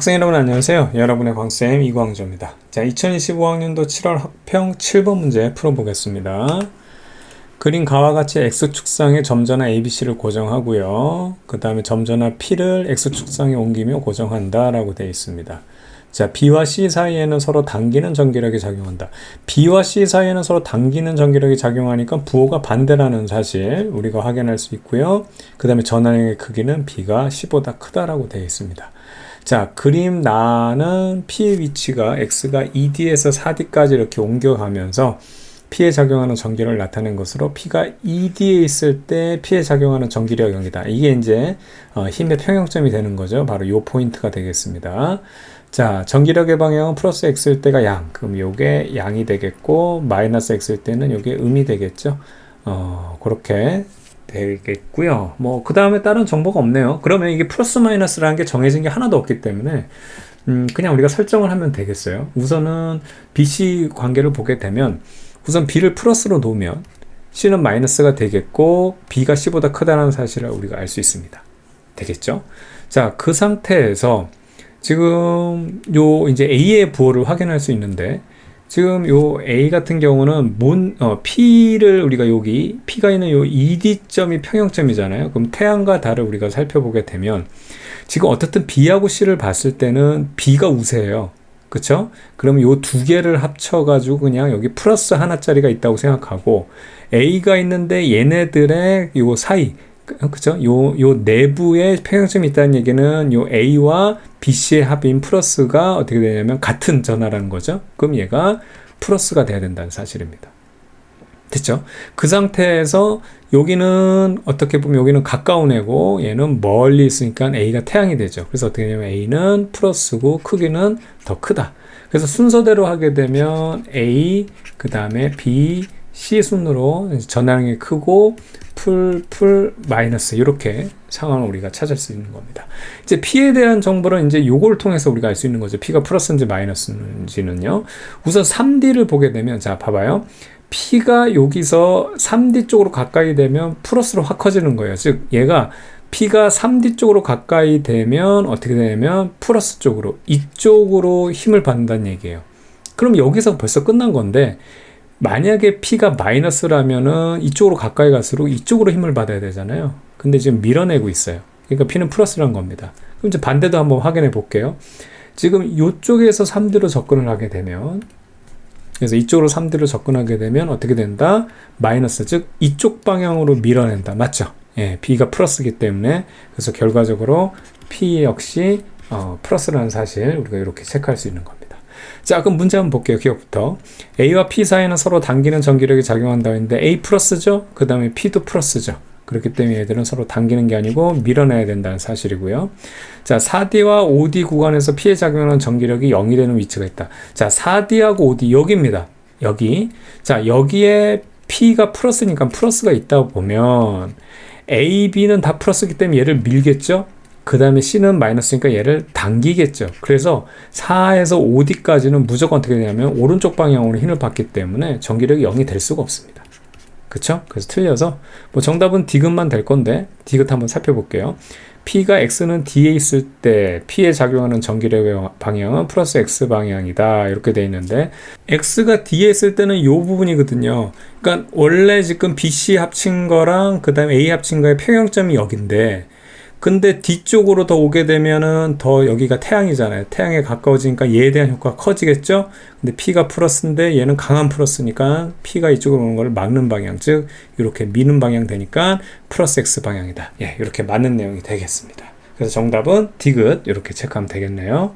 학생 여러분 안녕하세요. 여러분의 광쌤 이광조입니다. 자, 2025학년도 7월 학평 7번 문제 풀어보겠습니다. 그린 가와 같이 X축상에 점전화 ABC를 고정하고요. 그 다음에 점전화 P를 X축상에 옮기며 고정한다 라고 되어 있습니다. 자, B와 C 사이에는 서로 당기는 전기력이 작용한다. B와 C 사이에는 서로 당기는 전기력이 작용하니까 부호가 반대라는 사실 우리가 확인할 수 있고요. 그 다음에 전환의 크기는 B가 C보다 크다라고 되어 있습니다. 자, 그림 나는 P의 위치가 X가 2D에서 4D까지 이렇게 옮겨가면서 P에 작용하는 전기를 나타낸 것으로 P가 2D에 있을 때 P에 작용하는 전기력 영이다. 이게 이제 어, 힘의 평형점이 되는 거죠. 바로 요 포인트가 되겠습니다. 자, 전기력의 방향은 플러스 X일 때가 양. 그럼 요게 양이 되겠고, 마이너스 X일 때는 요게 음이 되겠죠. 어, 그렇게 되겠고요. 뭐, 그 다음에 다른 정보가 없네요. 그러면 이게 플러스 마이너스라는 게 정해진 게 하나도 없기 때문에, 음, 그냥 우리가 설정을 하면 되겠어요. 우선은 BC 관계를 보게 되면, 우선 B를 플러스로 놓으면, C는 마이너스가 되겠고, B가 C보다 크다는 사실을 우리가 알 수 있습니다. 되겠죠? 자, 그 상태에서, 지금 요 이제 A의 부호를 확인할 수 있는데 지금 요 A 같은 경우는 몬, 어, P를 우리가 여기 P가 있는 요 ED점이 평형점이잖아요. 그럼 태양과 달을 우리가 살펴보게 되면 지금 어떻든 B하고 C를 봤을 때는 B가 우세해요. 그쵸? 그럼 요 두 개를 합쳐가지고 그냥 여기 플러스 하나짜리가 있다고 생각하고 A가 있는데 얘네들의 요 사이 그죠? 요, 요 내부에 평형점이 있다는 얘기는 요 A와 BC의 합인 플러스가 어떻게 되냐면 같은 전화라는 거죠. 그럼 얘가 플러스가 돼야 된다는 사실입니다. 됐죠? 그 상태에서 여기는 어떻게 보면 여기는 가까운 애고 얘는 멀리 있으니까 A가 태양이 되죠. 그래서 어떻게 되냐면 A는 플러스고 크기는 더 크다. 그래서 순서대로 하게 되면 A, 그 다음에 B, C 순으로 전환이 크고 풀, 풀, 마이너스 이렇게 상황을 우리가 찾을 수 있는 겁니다. 이제 P에 대한 정보를 이제 요걸 통해서 우리가 알 수 있는 거죠. P가 플러스인지 마이너스인지는요. 우선 3D를 보게 되면 자 봐봐요. P가 여기서 3D 쪽으로 가까이 되면 플러스로 확 커지는 거예요. 즉 얘가 P가 3D 쪽으로 가까이 되면 어떻게 되냐면 플러스 쪽으로 이쪽으로 힘을 받는다는 얘기예요. 그럼 여기서 벌써 끝난 건데 만약에 P가 마이너스라면은 이쪽으로 가까이 갈수록 이쪽으로 힘을 받아야 되잖아요. 근데 지금 밀어내고 있어요. 그러니까 P는 플러스란 겁니다. 그럼 이제 반대도 한번 확인해 볼게요. 지금 이쪽에서 3D로 접근을 하게 되면 그래서 이쪽으로 3D로 접근하게 되면 어떻게 된다? 마이너스, 즉 이쪽 방향으로 밀어낸다. 맞죠? 예, B가 플러스기 때문에 그래서 결과적으로 P 역시 어, 플러스라는 사실 우리가 이렇게 체크할 수 있는 겁니다. 자, 그럼 문제 한번 볼게요. 기억부터. A와 P 사이는 서로 당기는 전기력이 작용한다고 했는데 A 플러스죠? 그 다음에 P도 플러스죠. 그렇기 때문에 얘들은 서로 당기는 게 아니고 밀어내야 된다는 사실이고요. 자, 4D와 5D 구간에서 P에 작용하는 전기력이 0이 되는 위치가 있다. 자, 4D하고 5D 여기입니다. 여기. 자, 여기에 P가 플러스니까 플러스가 있다고 보면 A, B는 다 플러스기 때문에 얘를 밀겠죠? 그 다음에 C는 마이너스니까 얘를 당기겠죠. 그래서 4에서 5D까지는 무조건 어떻게 되냐면 오른쪽 방향으로 힘을 받기 때문에 전기력이 0이 될 수가 없습니다. 그쵸? 그래서 틀려서 뭐 정답은 디귿만 될 건데 디귿 한번 살펴볼게요. P가 X는 D에 있을 때 P에 작용하는 전기력의 방향은 플러스 X 방향이다 이렇게 돼 있는데 X가 D에 있을 때는 이 부분이거든요. 그러니까 원래 지금 BC 합친 거랑 그 다음에 A 합친 거의 평형점이 여긴데 근데 뒤쪽으로 더 오게 되면은 더 여기가 태양이잖아요. 태양에 가까워지니까 얘에 대한 효과가 커지겠죠? 근데 P가 플러스인데 얘는 강한 플러스니까 P가 이쪽으로 오는 걸 막는 방향, 즉, 이렇게 미는 방향 되니까 플러스 X 방향이다. 예, 이렇게 맞는 내용이 되겠습니다. 그래서 정답은 디귿, 이렇게 체크하면 되겠네요.